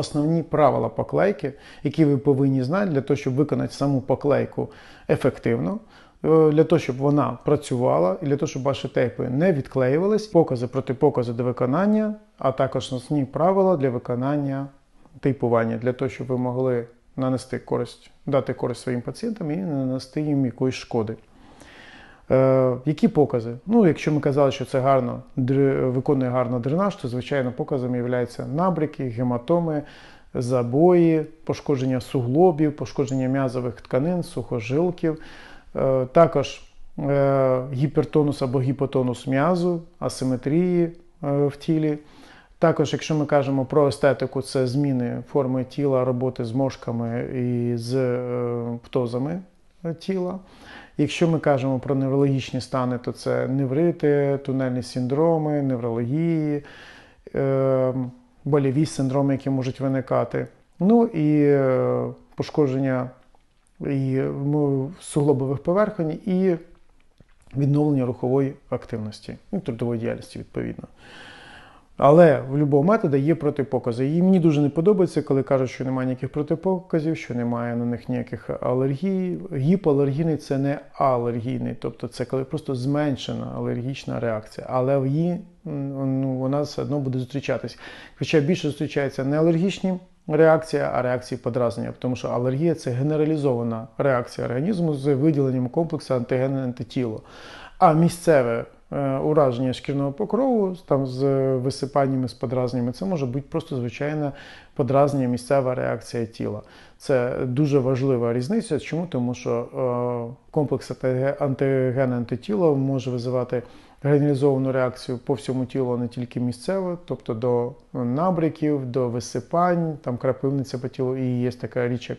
Основні правила поклейки, які ви повинні знати для того, щоб виконати саму поклейку ефективно, е, для того, щоб вона працювала, і для того, щоб ваші тейпи не відклеювались, покази протипокази до виконання, а також основні правила для виконання тейпування, для того, щоб ви могли нанести користь, дати користь своїм пацієнтам і не нанести їм якоїсь шкоди. Е, які покази? Ну, якщо ми казали, що це гарно виконує гарно дренаж, то звичайно показами являються набряки, гематоми, забої, пошкодження суглобів, пошкодження м'язових тканин, сухожилків, Е, також е, гіпертонус або гіпотонус м'язу, асиметрії в тілі. Також, якщо ми кажемо про естетику, це зміни форми тіла, роботи з мошками і з птозами тіла. Якщо ми кажемо про неврологічні стани, то це неврити, тунельні синдроми, неврології, е, боліві синдроми, які можуть виникати. Ну і е, пошкодження і ну, суглобових поверхонь, і відновлення рухової активності, і трудової діяльності, відповідно. Але в будь-якого методу є протипокази. І мені дуже не подобається, коли кажуть, що немає ніяких протипоказів, що немає на них ніяких алергій. Гіпоалергійний це не алергійний, тобто це коли просто зменшена алергічна реакція. Але її ну, вона все одно буде зустрічатись. Хоча більше зустрічаються не алергічні реакції, а реакції подразнення, тому що алергія це генералізована реакція організму з виділенням комплексу антиген антитіло. А місцеве ураження шкірного покрову там з висипаннями, з подразненнями, це може бути просто звичайна подразнення, місцева реакція тіла. Це дуже важлива різниця. Чому? Тому що е, комплекс антиген антитіло може визивати генералізовану реакцію по всьому тілу, а не тільки місцево, тобто до набряків, до висипань, там крапивниця по тілу, і є така річ, як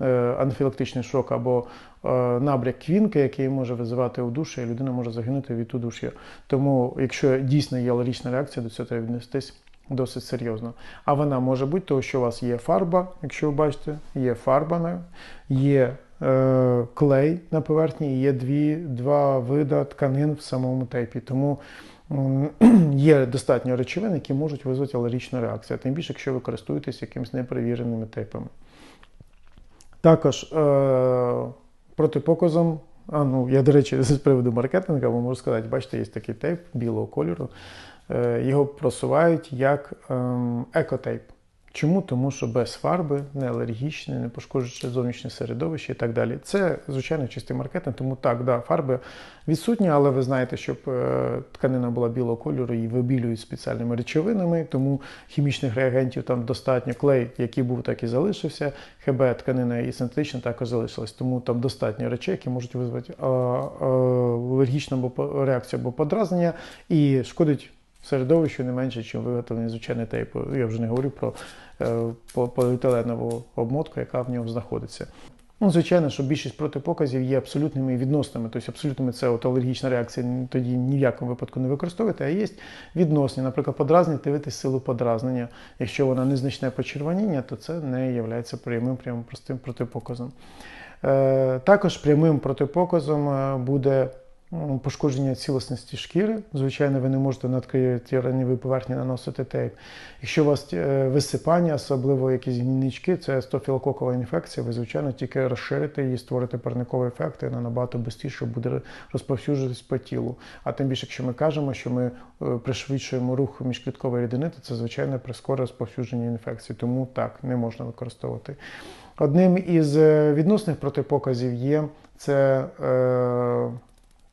е, анафілактичний шок або е, набряк квінки, який може визивати удушення, і людина може загинути від удуш'я. Тому, якщо дійсно є алергічна реакція, до цього треба віднестись. Досить серйозно. А вона може бути, тому що у вас є фарба, якщо ви бачите, є фарба, є клей на поверхні, є дві, два вида тканин в самому тейпі. Тому є достатньо речовин, які можуть визвати алергічну реакцію, тим більше, якщо ви користуєтесь якимись неперевіреними тейпами. Також е, протипоказом, а ну я, до речі, з приводу маркетингу можу сказати, бачите, є такий тейп білого кольору. Е, його просувають як ем, екотейп. Чому? Тому що без фарби, не алергічне, не пошкоджуючи зовнішнє середовище і так далі. Це, звичайно, чистий маркетинг, тому так, да, фарби відсутні, але ви знаєте, щоб е, тканина була білого кольору, її вибілюють спеціальними речовинами, тому хімічних реагентів там достатньо. Клей, який був, так і залишився. ХБ тканина і синтетична також залишилась. Тому там достатньо речей, які можуть визвати а, а, алергічну реакцію або подразнення і шкодить середовищу не менше, ніж виготовлення звичайної тейпу. Я вже не говорю про е, поліетиленову обмотку, яка в ньому знаходиться. Ну, звичайно, що більшість протипоказів є абсолютними відносними. Тобто абсолютними це от алергічна реакція тоді ні в якому випадку не використовуєте, а є відносні. Наприклад, подразнення, дивитись силу подразнення. Якщо вона незначне почервоніння, то це не є прямим, прямим простим протипоказом. Е, також прямим протипоказом е, буде пошкодження цілісності шкіри. Звичайно, ви не можете на відкритій ранньовій поверхні наносити тейп. Якщо у вас е, висипання, особливо якісь гнійнички, це стофілококова інфекція, ви, звичайно, тільки розширите її, створите парниковий ефект, і вона набагато швидше буде розповсюджуватись по тілу. А тим більше, якщо ми кажемо, що ми е, пришвидшуємо рух міжкліткової рідини, то це, звичайно, прискорює розповсюдження інфекції. Тому так, не можна використовувати. Одним із е, відносних протипоказів є це. Е,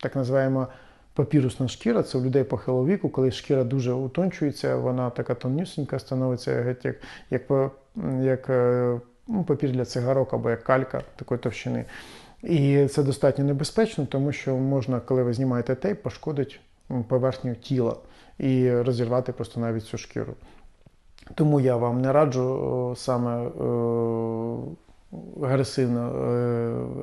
так називаємо папірусна шкіра, це у людей похилого віку, коли шкіра дуже утончується, вона така тонюсенька становиться, як як, як е, ну, папір для цигарок або як калька такої товщини. І це достатньо небезпечно, тому що можна, коли ви знімаєте тейп, пошкодити поверхню тіла і розірвати просто навіть цю шкіру. Тому я вам не раджу саме агресивно,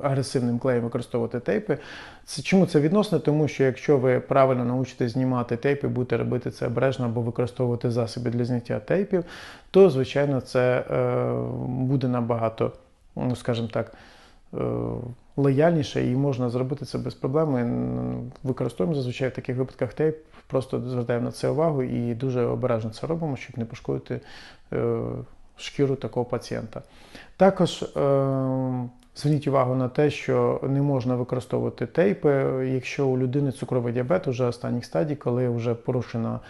е, агресивним клеєм використовувати тейпи. Це, Чому це відносно? Тому що якщо ви правильно научитесь знімати тейпи, будете робити це обережно або використовувати засоби для зняття тейпів, то, звичайно, це е, буде набагато, ну, скажімо так, е, лояльніше і можна зробити це без проблем. Ми використовуємо зазвичай в таких випадках тейп, просто звертаємо на це увагу і дуже обережно це робимо, щоб не пошкодити шкіру такого пацієнта. Також е, Зверніть увагу на те, що не можна використовувати тейпи, якщо у людини цукровий діабет вже останніх стадій, коли вже порушена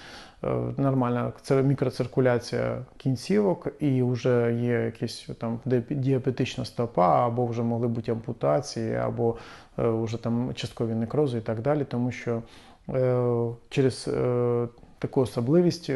е, нормальна мікроциркуляція кінцівок, і вже є якась там діабетична стопа, або вже могли бути ампутації, або е, вже там часткові некрози і так далі, тому що е, через таку особливість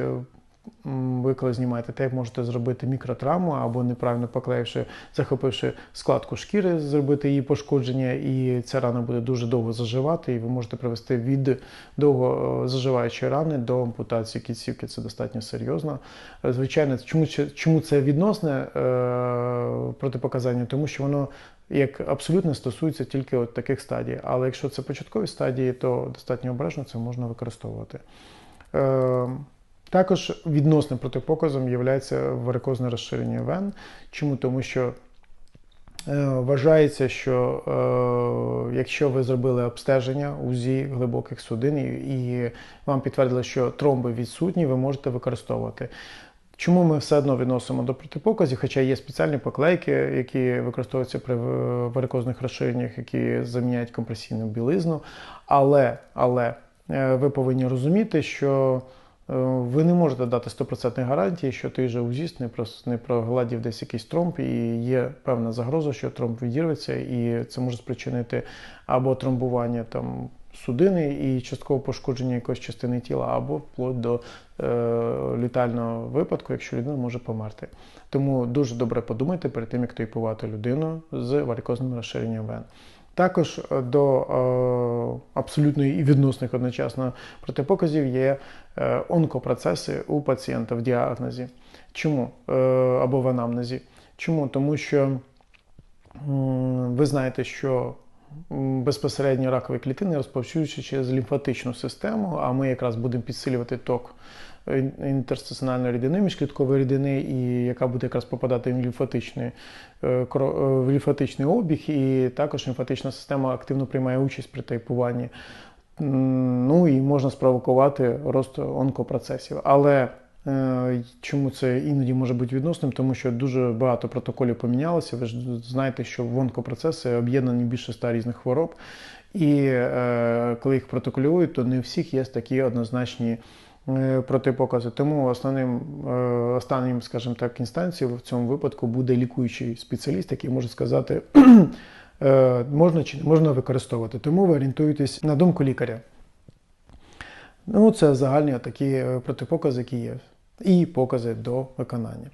ви коли знімаєте тейп, можете зробити мікротравму або неправильно поклеївши, захопивши складку шкіри, зробити її пошкодження, і ця рана буде дуже довго заживати, і ви можете привести від довго е, заживаючої рани до ампутації кінцівки. Це достатньо серйозно. Е, звичайно, чому чому це відносне е, протипоказання? Тому що воно. Як абсолютно стосується тільки от таких стадій. Але якщо це початкові стадії, то достатньо обережно це можна використовувати. Також відносним протипоказом є варикозне розширення вен. Чому? Тому що е, вважається, що е, якщо ви зробили обстеження УЗІ глибоких судин і вам підтвердили, що тромби відсутні, ви можете використовувати. Чому ми все одно відносимо до протипоказів, хоча є спеціальні поклейки, які використовуються при варикозних розширеннях, які заміняють компресійну білизну. Але, але е, ви повинні розуміти, що Е, ви не можете дати 100% гарантії, що той же УЗІст не не прогладів десь якийсь тромб, і є певна загроза, що тромб відірветься, і це може спричинити або тромбування там судини і часткове пошкодження якоїсь частини тіла, або вплоть до е, літального випадку, якщо людина може померти. Тому дуже добре подумайте перед тим, як тейпувати людину з варикозним розширенням вен. Також е, до е, абсолютно і відносних одночасно протипоказів є е, онкопроцеси у пацієнта в діагнозі. Чому? Або в анамнезі. Чому? Тому що ви знаєте, що безпосередньо ракові клітини розповсюджуються через лімфатичну систему, а ми якраз будемо підсилювати ток інтерстиціональної рідини, міжкліткової рідини, і яка буде якраз попадати в лімфатичний, е, е, в лімфатичний обіг, і також лімфатична система активно приймає участь при тайпуванні. Ну і можна спровокувати рост онкопроцесів. Але е, Чому це іноді може бути відносним? Тому що дуже багато протоколів помінялося. Ви ж знаєте, що в онкопроцеси об'єднані більше ста різних хвороб, і е, коли їх протоколюють, то не у всіх є такі однозначні Е, протипокази. Тому основним е, останнім, скажімо так, інстанцією в цьому випадку буде лікуючий спеціаліст, який може сказати, е, можна чи не можна використовувати. Тому ви орієнтуєтесь на думку лікаря. Ну, Це загальні такі протипокази, які є, і покази до виконання.